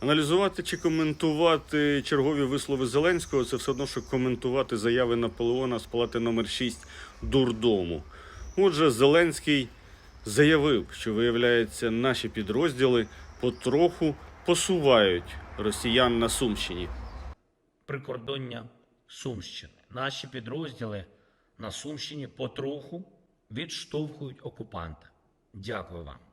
Аналізувати чи коментувати чергові вислови Зеленського це все одно, що коментувати заяви Наполеона з палати номер 6 дурдому. Отже, Зеленський заявив, що виявляється, наші підрозділи потроху посувають росіян на Сумщині. прикордоння Сумщини. Наші підрозділи на Сумщині потроху відштовхують окупанта. Дякую вам.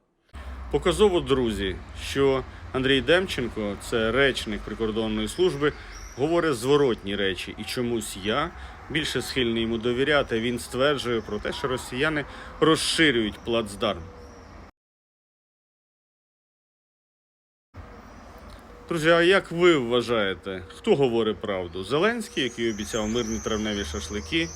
Показово, друзі, що Андрій Демченко, це речник прикордонної служби, говорить зворотні речі. І чомусь я більше схильний йому довіряти. Він стверджує про те, що росіяни розширюють плацдарм. Друзі, а як ви вважаєте, хто говорить правду? Зеленський, який обіцяв мирні травневі шашлики,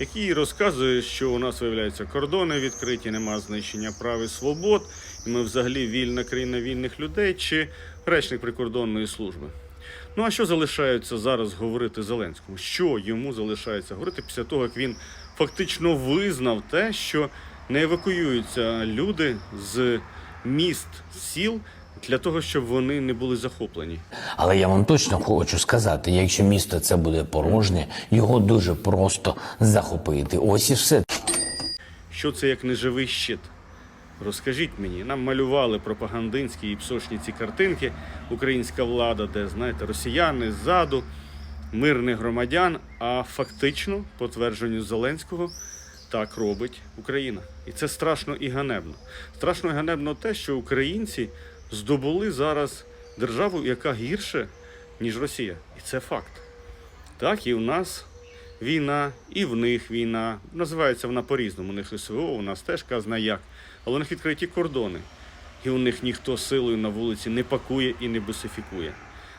який розказує, що у нас виявляються кордони відкриті, нема знищення прав і свобод, і ми взагалі вільна країна вільних людей, чи речник прикордонної служби. Ну а що залишається зараз говорити Зеленському? Що йому залишається говорити після того, як він фактично визнав те, що не евакуюються люди з міст, сіл для того, щоб вони не були захоплені? Але я вам точно хочу сказати: якщо місто це буде порожнє, його дуже просто захопити. Ось і все. Що це як неживий щит? Розкажіть мені, нам малювали пропагандинські і псошні ці картинки, українська влада, де, знаєте, росіяни ззаду, мирних громадян, а фактично, по твердженню Зеленського, так робить Україна. І це страшно і ганебно. Страшно і ганебно те, що українці здобули зараз державу, яка гірше, ніж Росія. І це факт. Так, і в нас війна, і в них війна. Називається вона по-різному. У них СВО, у нас теж казна як. Але у них відкриті кордони. І у них ніхто силою на вулиці не пакує і не бусифікує.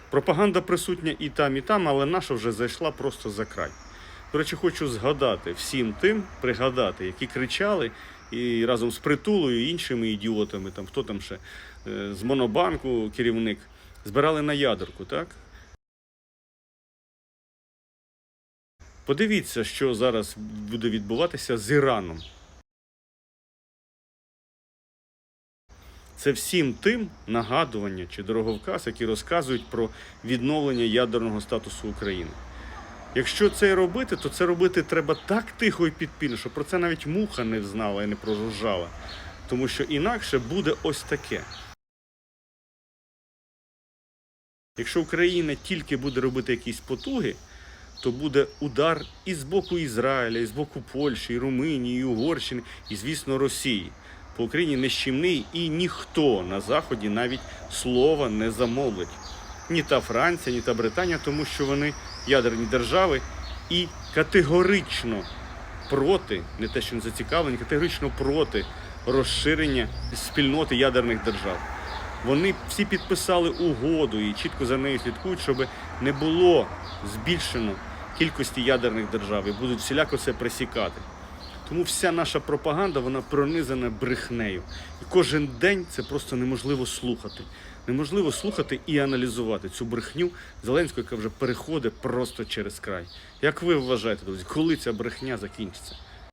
Пропаганда присутня і там, і там, але наша вже зайшла просто за край. До речі, хочу згадати всім тим, пригадати, які кричали і разом з притулою і іншими ідіотами, там хто там ще е, з Монобанку керівник, збирали на ядерку, так? Подивіться, що зараз буде відбуватися з Іраном. Це всім тим нагадування чи дороговказ, які розказують про відновлення ядерного статусу України. Якщо це робити, то це робити треба так тихо і підпільно, щоб про це навіть муха не знала і не прожужжала. Тому що інакше буде ось таке. Якщо Україна тільки буде робити якісь потуги, то буде удар і з боку Ізраїля, і з боку Польщі, і Румунії, і Угорщини, і, звісно, Росії. По Україні нещимний і ніхто на Заході навіть слова не замовлять. Ні та Франція, ні та Британія, тому що вони ядерні держави і категорично проти, не те, що не зацікавлені, категорично проти розширення спільноти ядерних держав. Вони всі підписали угоду і чітко за нею слідкують, щоб не було збільшено кількості ядерних держав і будуть всіляко це пресікати. Тому вся наша пропаганда вона пронизана брехнею. І кожен день це просто неможливо слухати. Неможливо слухати і аналізувати цю брехню Зеленського, яка вже переходить просто через край. Як ви вважаєте, друзі, коли ця брехня закінчиться?